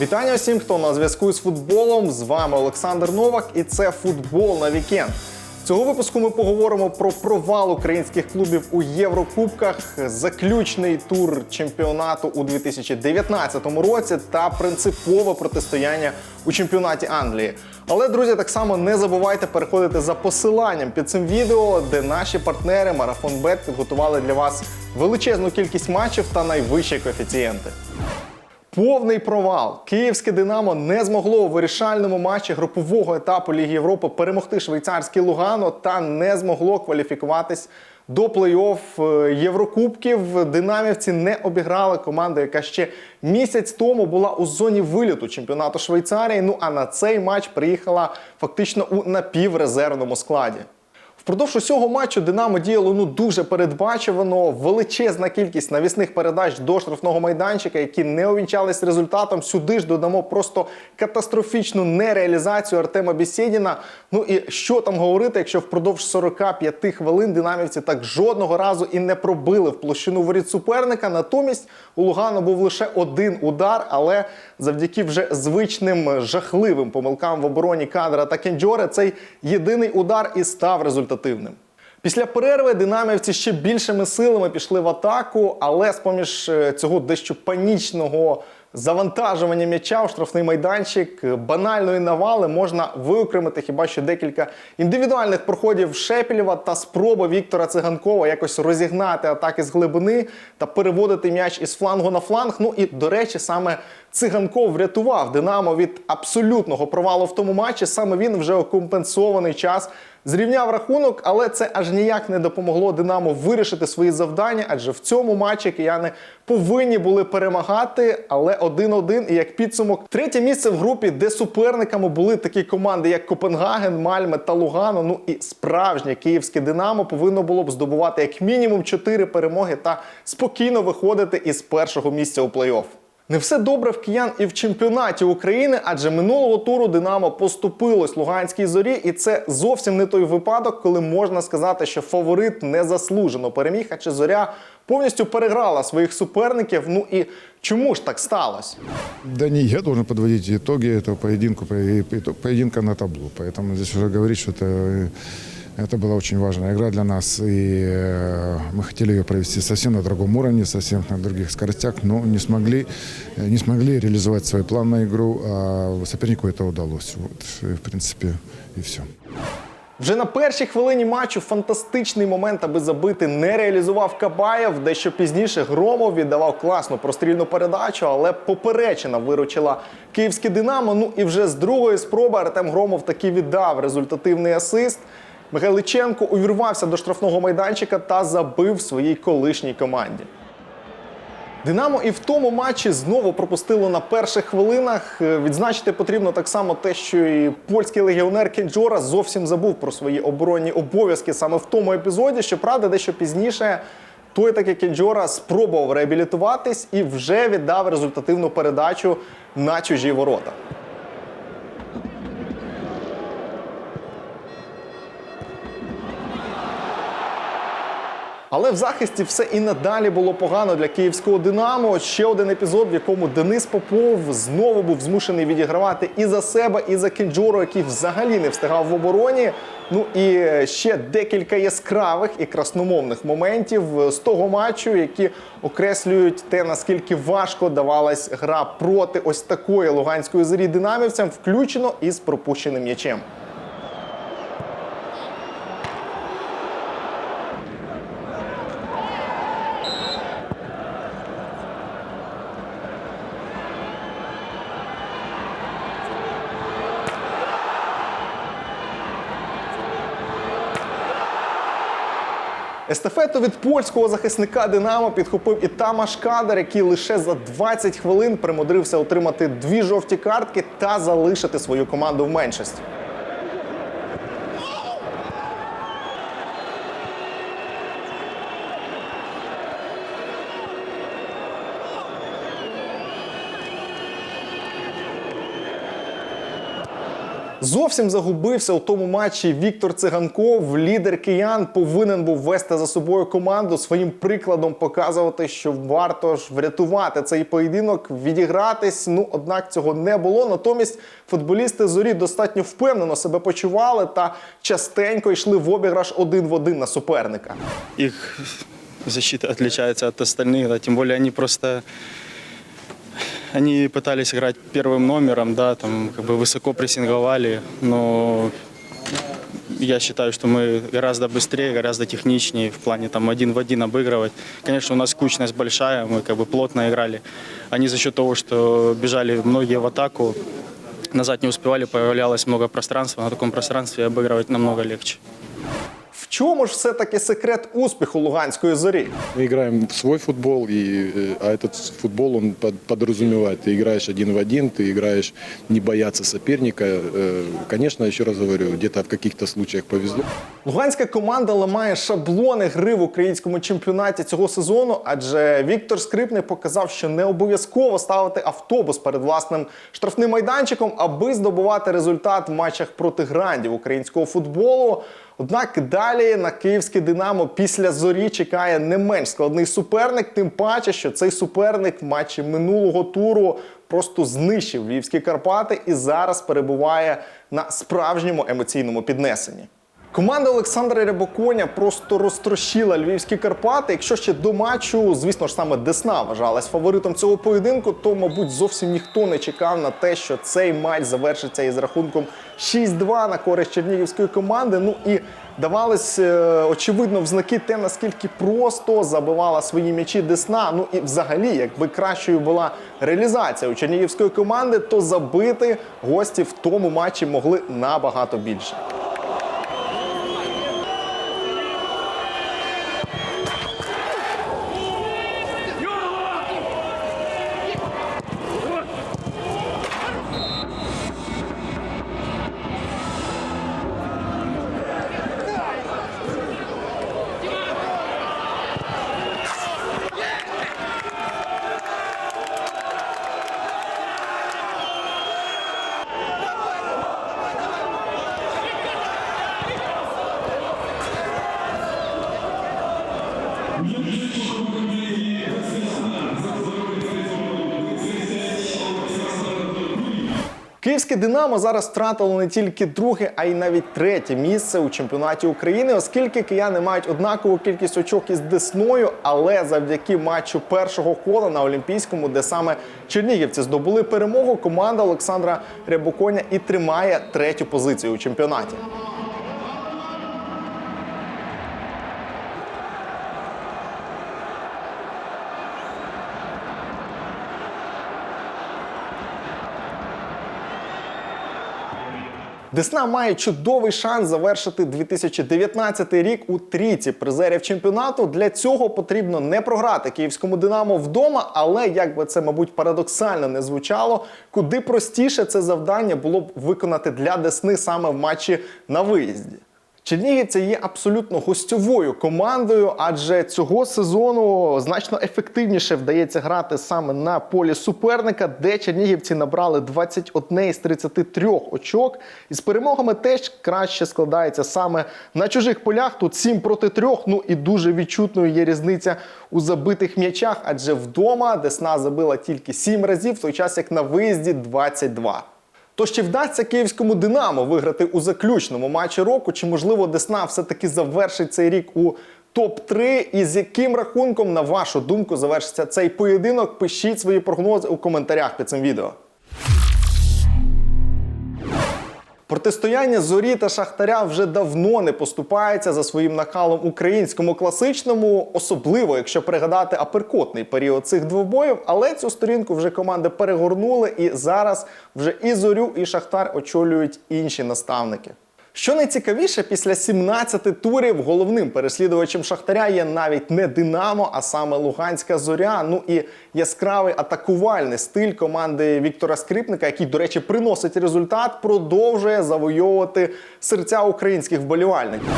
Вітання усім, хто на зв'язку з футболом. З вами Олександр Новак, і це футбол на вікенд. Цього випуску ми поговоримо про провал українських клубів у Єврокубках, заключний тур чемпіонату у 2019 році та принципове протистояння у чемпіонаті Англії. Але, друзі, так само не забувайте переходити за посиланням під цим відео, де наші партнери Марафон Бет підготували для вас величезну кількість матчів та найвищі коефіцієнти. Повний провал. Київське Динамо не змогло у вирішальному матчі групового етапу Ліги Європи перемогти швейцарський Лугано та не змогло кваліфікуватись до плей-офф е, Єврокубків. Динамівці не обіграли команду, яка ще місяць тому була у зоні виліту чемпіонату Швейцарії. Ну а на цей матч приїхала фактично у напіврезервному складі. Впродовж усього матчу Динамо діяло ну дуже передбачувано. Величезна кількість навісних передач до штрафного майданчика, які не увінчались результатом. Сюди ж додамо просто катастрофічну нереалізацію Артема Бісєдіна. Ну і що там говорити, якщо впродовж 45 хвилин динамівці так жодного разу і не пробили в площину воріт суперника. Натомість у Лугано був лише один удар, але завдяки вже звичним жахливим помилкам в обороні кадра та кенджори цей єдиний удар і став результативним. Після перерви динамівці ще більшими силами пішли в атаку, але з поміж е, цього дещо панічного завантажування м'яча у штрафний майданчик е, банальної навали можна виокремити хіба що декілька індивідуальних проходів Шепілєва та спроби Віктора Циганкова якось розігнати атаки з глибини та переводити м'яч із флангу на фланг. Ну і до речі, саме Циганков врятував Динамо від абсолютного провалу в тому матчі. Саме він вже у компенсований час зрівняв рахунок, але це аж ніяк не допомогло Динамо вирішити свої завдання, адже в цьому матчі кияни повинні були перемагати, але 1-1 і як підсумок. Третє місце в групі, де суперниками були такі команди, як Копенгаген, Мальме та Лугано. Ну і справжнє київське Динамо повинно було б здобувати як мінімум 4 перемоги та спокійно виходити із першого місця у плей-офф. Не все добре в киян і в чемпіонаті України, адже минулого туру Динамо поступилось Луганській зорі, і це зовсім не той випадок, коли можна сказати, що фаворит незаслужено переміг, адже зоря повністю переграла своїх суперників. Ну і чому ж так сталося? Да не я должен подводить итоги этого поединка, по- итог поединка на табло. Поэтому здесь уже говорить, что это, это была очень важная игра для нас. И э, мы хотели ее провести совсем на другом уровне, совсем на других скоростях, но не смогли, э, не смогли реализовать свой план на игру, а сопернику это удалось. Вот, и, в принципе, и все. Вже на першій хвилині матчу фантастичний момент, аби забити, не реалізував Кабаєв. Дещо пізніше Громов віддавав класну прострільну передачу, але поперечина виручила київське Динамо. Ну і вже з другої спроби Артем Громов таки віддав результативний асист. Михайличенко увірвався до штрафного майданчика та забив своїй колишній команді. Динамо і в тому матчі знову пропустило на перших хвилинах. Е, Відзначити потрібно так само те, що і польський легіонер Кенджора зовсім забув про свої оборонні обов'язки саме в тому епізоді. Щоправда, дещо пізніше той таки Кенджора спробував реабілітуватись і вже віддав результативну передачу на чужі ворота. Але в захисті все і надалі було погано для київського Динамо. Ще один епізод, в якому Денис Попов знову був змушений відігравати і за себе, і за Кінджору, який взагалі не встигав в обороні. Ну і ще декілька яскравих і красномовних моментів з того матчу, які окреслюють те, наскільки важко давалась гра проти ось такої луганської зорі динамівцям, включено із пропущеним м'ячем. Естафету від польського захисника Динамо підхопив і Тамаш Кадер, який лише за 20 хвилин примудрився отримати дві жовті картки та залишити свою команду в меншості. Зовсім загубився у тому матчі Віктор Циганков. Лідер киян повинен був вести за собою команду своїм прикладом показувати, що варто ж врятувати цей поєдинок, відігратись. Ну однак цього не було. Натомість футболісти зорі достатньо впевнено себе почували та частенько йшли в обіграш один в один на суперника. их защита отличается от остальных, да, тем более они просто они пытались играть первым номером, да, там как бы высоко прессинговали, но я считаю, что мы гораздо быстрее, гораздо техничнее в плане там один в один обыгрывать. Конечно, у нас кучность большая, мы как бы плотно играли. Они за счет того, что бежали многие в атаку, назад не успевали, появлялось много пространства. На таком пространстве обыгрывать намного легче. В чому ж все-таки секрет успіху луганської зорі? Мы играем в свой футбол, и, э, а этот футбол он под- подразумевает, ты играешь один в один, ты играешь не бояться соперника. Э, Конечно, еще раз говорю, где-то в каких-то случаях повезло. Луганська команда ламає шаблони гри в українському чемпіонаті цього сезону, адже Віктор Скрипний показав, що не обов'язково ставити автобус перед власним штрафним майданчиком, аби здобувати результат в матчах проти грандів українського футболу. Однак далі на київське Динамо після зорі чекає не менш складний суперник, тим паче, що цей суперник в матчі минулого туру просто знищив львівські Карпати і зараз перебуває на справжньому емоційному піднесенні. Команда Олександра Рябоконя просто розтрощила львівські Карпати. Якщо ще до матчу, звісно ж, саме Десна вважалась фаворитом цього поєдинку, то, мабуть, зовсім ніхто не чекав на те, що цей матч завершиться із рахунком 6-2 на користь чернігівської команди. Ну і давались е, очевидно в знаки те, наскільки просто забивала свої м'ячі Десна. Ну і взагалі, якби кращою була реалізація у чернігівської команди, то забити гості в тому матчі могли набагато більше. Київське Динамо зараз втратило не тільки друге, а й навіть третє місце у чемпіонаті України, оскільки кияни мають однакову кількість очок із Десною, але завдяки матчу першого кола на Олімпійському, де саме чернігівці здобули перемогу, команда Олександра Рябоконя і тримає третю позицію у чемпіонаті. Десна має чудовий шанс завершити 2019 рік у трійці призерів чемпіонату. Для цього потрібно не програти київському Динамо вдома, але як би це, мабуть, парадоксально не звучало, куди простіше це завдання було б виконати для Десни саме в матчі на виїзді. Чернігівці є абсолютно гостьовою командою, адже цього сезону значно ефективніше вдається грати саме на полі суперника, де чернігівці набрали 21 із 33 очок. І з перемогами теж краще складається саме на чужих полях. Тут 7 проти 3. Ну і дуже відчутною є різниця у забитих м'ячах, адже вдома Десна забила тільки 7 разів, в той час як на виїзді 22. Тож чи вдасться київському Динамо виграти у заключному матчі року? Чи можливо Десна все-таки завершить цей рік у топ-3? І з яким рахунком, на вашу думку, завершиться цей поєдинок? Пишіть свої прогнози у коментарях під цим відео. Протистояння зорі та шахтаря вже давно не поступається за своїм накалом українському класичному, особливо якщо пригадати аперкотний період цих двобоїв. Але цю сторінку вже команди перегорнули, і зараз вже і зорю, і шахтар очолюють інші наставники. Що найцікавіше, після 17 турів головним переслідувачем Шахтаря є навіть не Динамо, а саме Луганська зоря. Ну і яскравий атакувальний стиль команди Віктора Скрипника, який, до речі, приносить результат, продовжує завойовувати серця українських вболівальників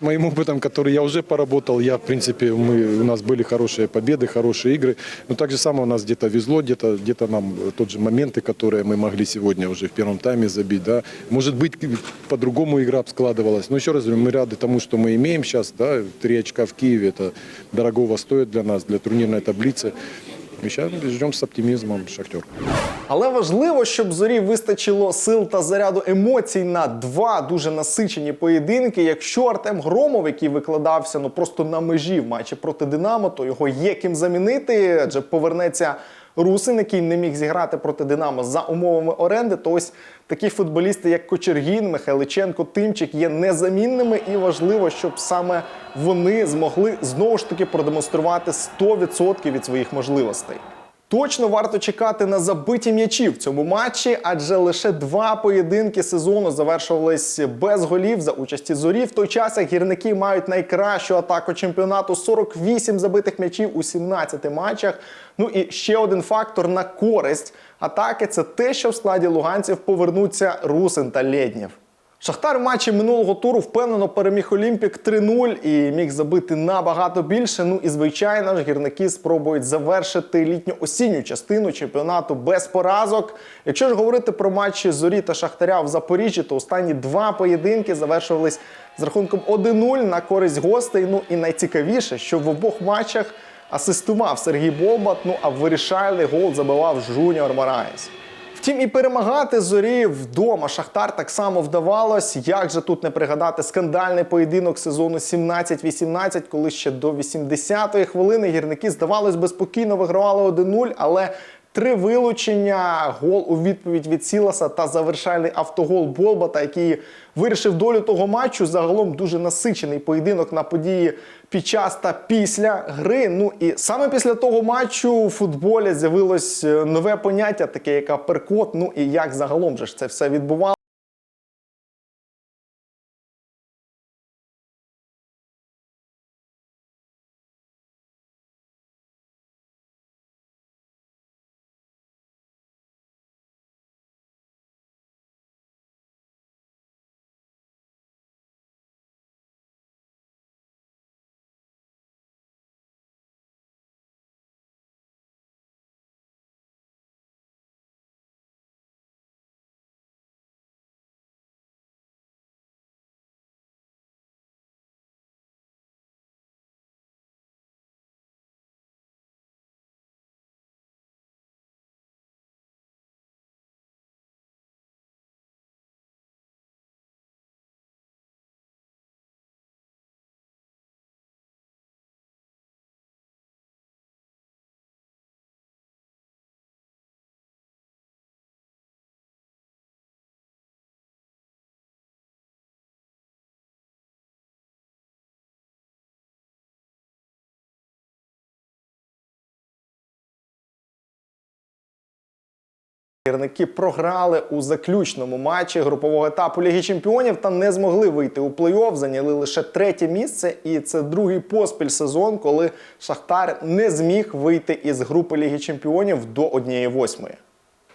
Моим опытом, который я уже поработал, я, в принципе, мы, у нас были хорошие победы, хорошие игры. Но так же самое у нас где-то везло, где-то где нам э, тот же моменты, которые мы могли сегодня уже в первом тайме забить. Да. Может быть, по-другому игра б складывалась. Но еще раз говорю, мы рады тому, что мы имеем сейчас. Да, три очка в Киеве, это дорогого стоит для нас, для турнирной таблицы. И ще ждем з оптимізмом Шахтер. Але важливо, щоб зорі вистачило сил та заряду емоцій на два дуже насичені поєдинки. Якщо Артем Громов, який викладався ну просто на межі в матчі проти Динамо, то його є ким замінити, адже повернеться Русин, який не міг зіграти проти Динамо за умовами оренди. То ось такі футболісти, як Кочергін, Михайличенко, Тимчик, є незамінними, і важливо, щоб саме вони змогли знову ж таки продемонструвати 100% від своїх можливостей. Точно варто чекати на забиті м'ячі в цьому матчі, адже лише два поєдинки сезону завершувались без голів за участі зорі. В той час як гірники мають найкращу атаку чемпіонату 48 забитих м'ячів у 17 матчах. Ну і ще один фактор на користь атаки це те, що в складі луганців повернуться Русин та Лєднєв. Шахтар в матчі минулого туру впевнено переміг Олімпік 3-0 і міг забити набагато більше. Ну і звичайно ж гірники спробують завершити літньо-осінню частину чемпіонату без поразок. Якщо ж говорити про матчі зорі та Шахтаря в Запоріжжі, то останні два поєдинки завершувались з рахунком 1-0 на користь гостей. Ну і найцікавіше, що в обох матчах асистував Сергій Бобат, Ну а вирішальний гол забивав Жуніор Мараєс. Втім, і перемагати зорі вдома Шахтар так само вдавалось. Як же тут не пригадати скандальний поєдинок сезону 17-18, коли ще до 80-ї хвилини гірники, здавалось, би спокійно вигравали 1-0, але три вилучення, гол у відповідь від Сіласа та завершальний автогол Болбата, який вирішив долю того матчу. Загалом дуже насичений поєдинок на події під час та після гри. Ну і саме після того матчу у футболі з'явилось е, нове поняття, таке як аперкот. Ну і як загалом же ж це все відбувалося. Гірники програли у заключному матчі групового етапу Ліги Чемпіонів та не змогли вийти у плей-офф. Зайняли лише третє місце, і це другий поспіль сезон, коли Шахтар не зміг вийти із групи Ліги Чемпіонів до однієї восьмої.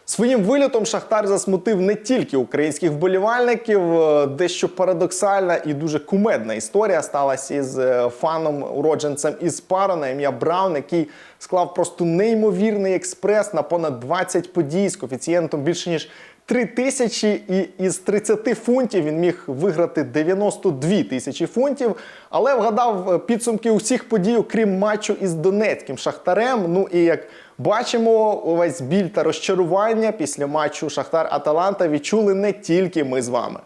Своїм вилітом Шахтар засмутив не тільки українських вболівальників. Е, Дещо парадоксальна і дуже кумедна історія сталася із е, фаном уродженцем із Паро на ім'я Браун, який склав просто неймовірний експрес на понад 20 подій з коефіцієнтом більше ніж 3 тисячі, і із 30 фунтів він міг виграти 92 тисячі фунтів, але вгадав е, підсумки усіх подій, окрім матчу із Донецьким Шахтарем. Ну і як бачимо, увесь біль та розчарування після матчу Шахтар Аталанта відчули не тільки ми з вами.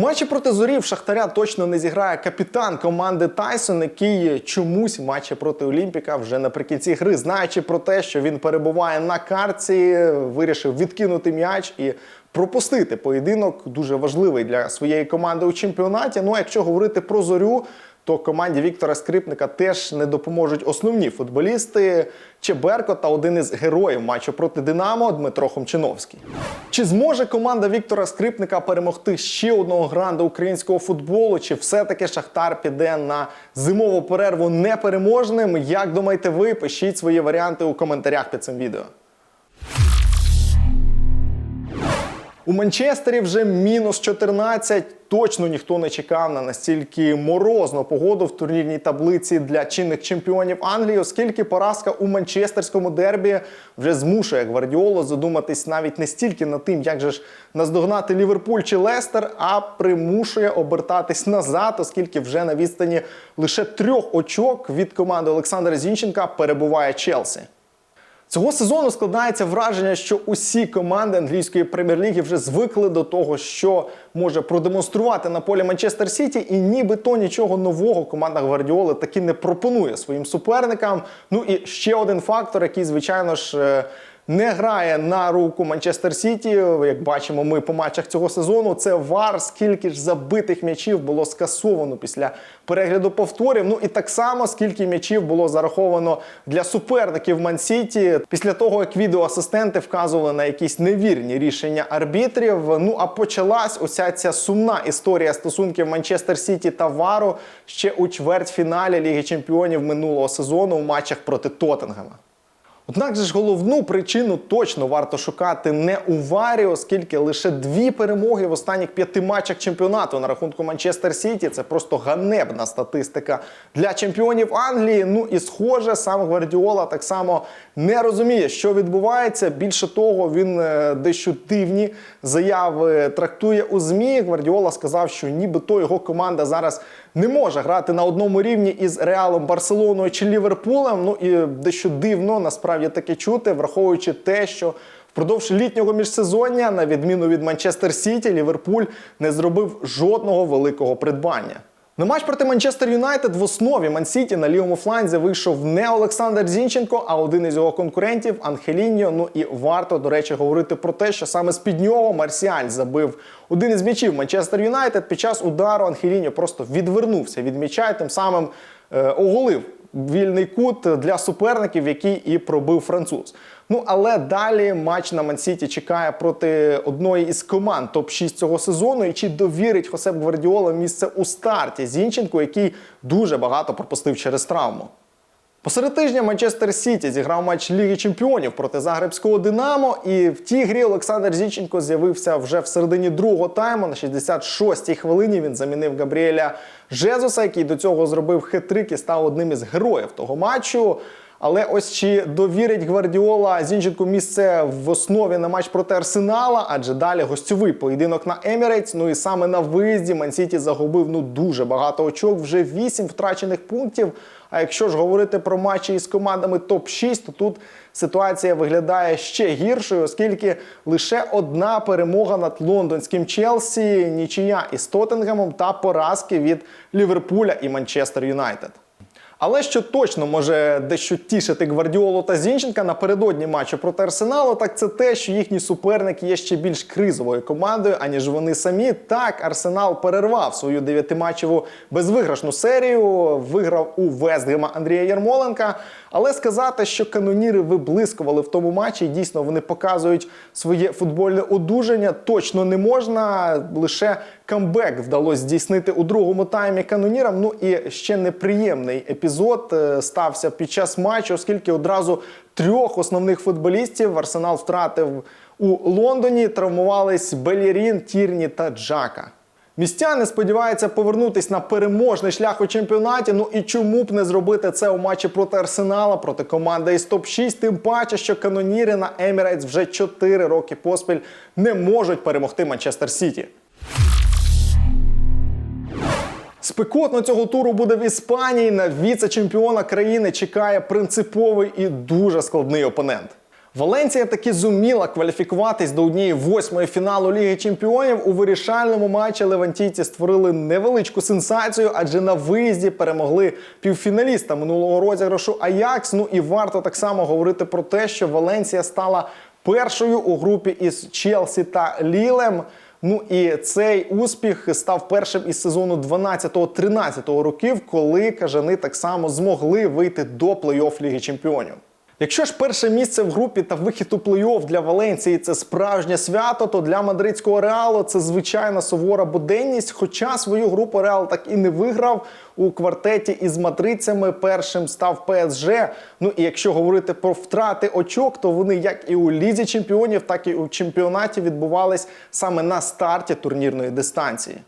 Матчі проти зорів Шахтаря точно не зіграє капітан команди Тайсон, який чомусь матчі проти Олімпіка вже наприкінці гри, знаючи про те, що він перебуває на карці, вирішив відкинути м'яч і пропустити поєдинок дуже важливий для своєї команди у чемпіонаті. Ну, а якщо говорити про зорю, то команді Віктора Скрипника теж не допоможуть основні футболісти Чеберко та один із героїв матчу проти Динамо Дмитро Хомчиновський. Чи зможе команда Віктора Скрипника перемогти ще одного гранда українського футболу? Чи все-таки Шахтар піде на зимову перерву непереможним? Як думаєте ви? Пишіть свої варіанти у коментарях під цим відео. У Манчестері вже мінус 14. Точно ніхто не чекав на настільки морозну погоду в турнірній таблиці для чинних чемпіонів Англії, оскільки поразка у манчестерському дербі вже змушує Гвардіолу задуматись навіть не стільки над тим, як же ж наздогнати Ліверпуль чи Лестер, а примушує обертатись назад, оскільки вже на відстані лише трьох очок від команди Олександра Зінченка перебуває Челсі. Цього сезону складається враження, що усі команди англійської прем'єр-ліги вже звикли до того, що може продемонструвати на полі Манчестер Сіті, і нібито нічого нового команда Гвардіоли таки не пропонує своїм суперникам. Ну і ще один фактор, який, звичайно ж. Не грає на руку Манчестер Сіті, як бачимо ми по матчах цього сезону. Це вар, скільки ж забитих м'ячів було скасовано після перегляду повторів. Ну і так само скільки м'ячів було зараховано для суперників Ман-Сіті після того, як відеоасистенти вказували на якісь невірні рішення арбітрів. Ну а почалась ося ця сумна історія стосунків Манчестер Сіті та Вару ще у чвертьфіналі Ліги Чемпіонів минулого сезону у матчах проти Тоттенгема. Однак ж головну причину точно варто шукати не у варі, оскільки лише дві перемоги в останніх п'яти матчах чемпіонату на рахунку Манчестер Сіті. Це просто ганебна статистика для чемпіонів Англії. Ну і схоже, сам Гвардіола так само не розуміє, що відбувається. Більше того, він е, дещо дивні заяви трактує у змі. Гвардіола сказав, що нібито його команда зараз не може грати на одному рівні із Реалом Барселоною чи Ліверпулем. Ну і дещо дивно насправді таке чути, враховуючи те, що впродовж літнього міжсезоння, на відміну від Манчестер Сіті, Ліверпуль не зробив жодного великого придбання. На матч проти Манчестер Юнайтед в основі Мансіті на лівому фланзі вийшов не Олександр Зінченко, а один із його конкурентів Анхеліньо. Ну і варто, до речі, говорити про те, що саме з під нього Марсіаль забив один із м'ячів Манчестер Юнайтед. Під час удару Анхеліньо просто відвернувся від м'яча і тим самим е, оголив вільний кут для суперників, який і пробив француз. Ну але далі матч на Мансіті чекає проти одної із команд топ-6 цього сезону. І чи довірить Хосеп Гвардіола місце у старті Зінченку, який дуже багато пропустив через травму. Посеред тижня Манчестер Сіті зіграв матч Ліги Чемпіонів проти Загребського Динамо. І в тій грі Олександр Зінченко з'явився вже в середині другого тайму. На 66-й хвилині він замінив Габріеля Жезуса, який до цього зробив хет-трик і став одним із героїв того матчу. Але ось чи довірить Гвардіола Зінченку місце в основі на матч проти Арсенала, адже далі гостьовий поєдинок на Емірейтс. Ну і саме на виїзді Мансіті загубив ну дуже багато очок, вже 8 втрачених пунктів. А якщо ж говорити про матчі із командами топ-6, то тут ситуація виглядає ще гіршою, оскільки лише одна перемога над лондонським Челсі, нічия із Тоттенгемом та поразки від Ліверпуля і Манчестер Юнайтед. Але що точно може дещо тішити Гвардіолу та Зінченка напередодні матчу проти Арсеналу, так це те, що їхній суперник є ще більш кризовою командою, аніж вони самі. Так, Арсенал перервав свою дев'ятиматчеву безвиграшну серію, виграв у Вестгема Андрія Ярмоленка. Але сказати, що каноніри виблискували в тому матчі, і дійсно вони показують своє футбольне одужання, точно не можна. Лише камбек вдалося здійснити у другому таймі канонірам. Ну і ще неприємний епізод е, стався під час матчу, оскільки одразу трьох основних футболістів Арсенал втратив у Лондоні. Травмувались Белєрін, Тірні та Джака. Містяни сподіваються повернутись на переможний шлях у чемпіонаті. Ну і чому б не зробити це у матчі проти Арсенала, проти команди із топ-6, тим паче, що каноніри на Емірейтс вже 4 роки поспіль не можуть перемогти Манчестер Сіті. Спекотно цього туру буде в Іспанії. На віце-чемпіона країни чекає принциповий і дуже складний опонент. Валенція таки зуміла кваліфікуватись до однієї восьмої фіналу Ліги Чемпіонів. У вирішальному матчі Левантійці створили невеличку сенсацію, адже на виїзді перемогли півфіналіста минулого розіграшу Аякс. Ну і варто так само говорити про те, що Валенція стала першою у групі із Челсі та Лілем. Ну і цей успіх став першим із сезону 12-13 років, коли кажани так само змогли вийти до плей-офф Ліги Чемпіонів. Якщо ж перше місце в групі та вихід у плей-офф для Валенції це справжнє свято, то для мадридського реалу це звичайна сувора буденність. Хоча свою групу Реал так і не виграв у квартеті із мадридцями. Першим став ПСЖ. Ну і якщо говорити про втрати очок, то вони як і у лізі чемпіонів, так і у чемпіонаті відбувались саме на старті турнірної дистанції.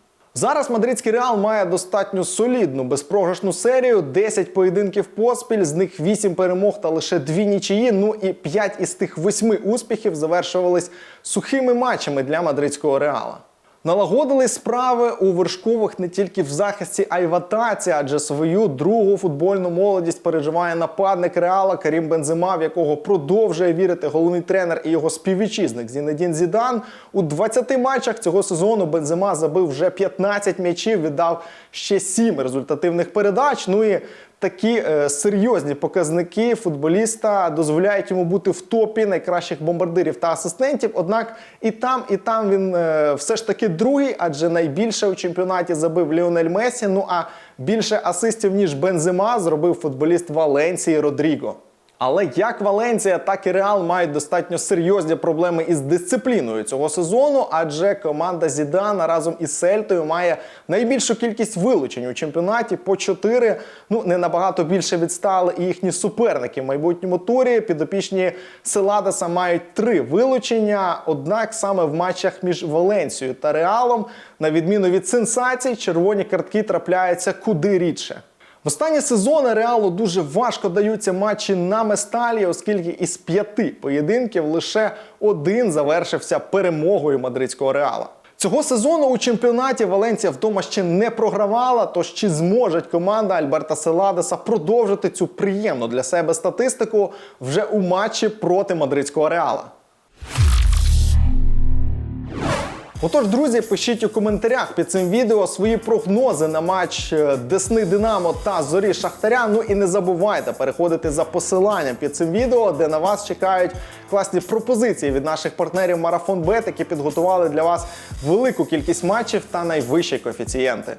Зараз мадридський реал має достатньо солідну безпрограшну серію, 10 поєдинків поспіль, з них 8 перемог та лише 2 нічиї. Ну і 5 із тих 8 успіхів завершувались сухими матчами для мадридського реала. Налагодили справи у вершкових не тільки в захисті, а й в атаці, адже свою другу футбольну молодість переживає нападник Реала Карім Бензема, в якого продовжує вірити головний тренер і його співвітчизник Зінедін Зідан. У 20 матчах цього сезону Бензема забив вже 15 м'ячів, віддав ще 7 результативних передач. Ну і Такі е, серйозні показники футболіста дозволяють йому бути в топі найкращих бомбардирів та асистентів. Однак і там, і там він е, все ж таки другий, адже найбільше у чемпіонаті забив Ліонель Месі. Ну а більше асистів ніж Бензема зробив футболіст Валенції Родріго. Але як Валенція, так і Реал мають достатньо серйозні проблеми із дисципліною цього сезону, адже команда Зідана разом із Сельтою має найбільшу кількість вилучень у чемпіонаті по 4. Ну не набагато більше відстали і їхні суперники в майбутньому турі. Підопічні Селадеса мають три вилучення. Однак саме в матчах між Валенцією та Реалом, на відміну від сенсацій, червоні картки трапляються куди рідше. В останні сезони Реалу дуже важко даються матчі на Месталі, оскільки із п'яти поєдинків лише один завершився перемогою мадридського Реала. Цього сезону у чемпіонаті Валенція вдома ще не програвала. Тож чи зможе команда Альберта Селадеса продовжити цю приємну для себе статистику вже у матчі проти мадридського Реала? Отож, друзі, пишіть у коментарях під цим відео свої прогнози на матч е, Десни Динамо та Зорі Шахтаря. Ну і не забувайте переходити за посиланням під цим відео, де на вас чекають класні пропозиції від наших партнерів Марафон Бет, які підготували для вас велику кількість матчів та найвищі коефіцієнти.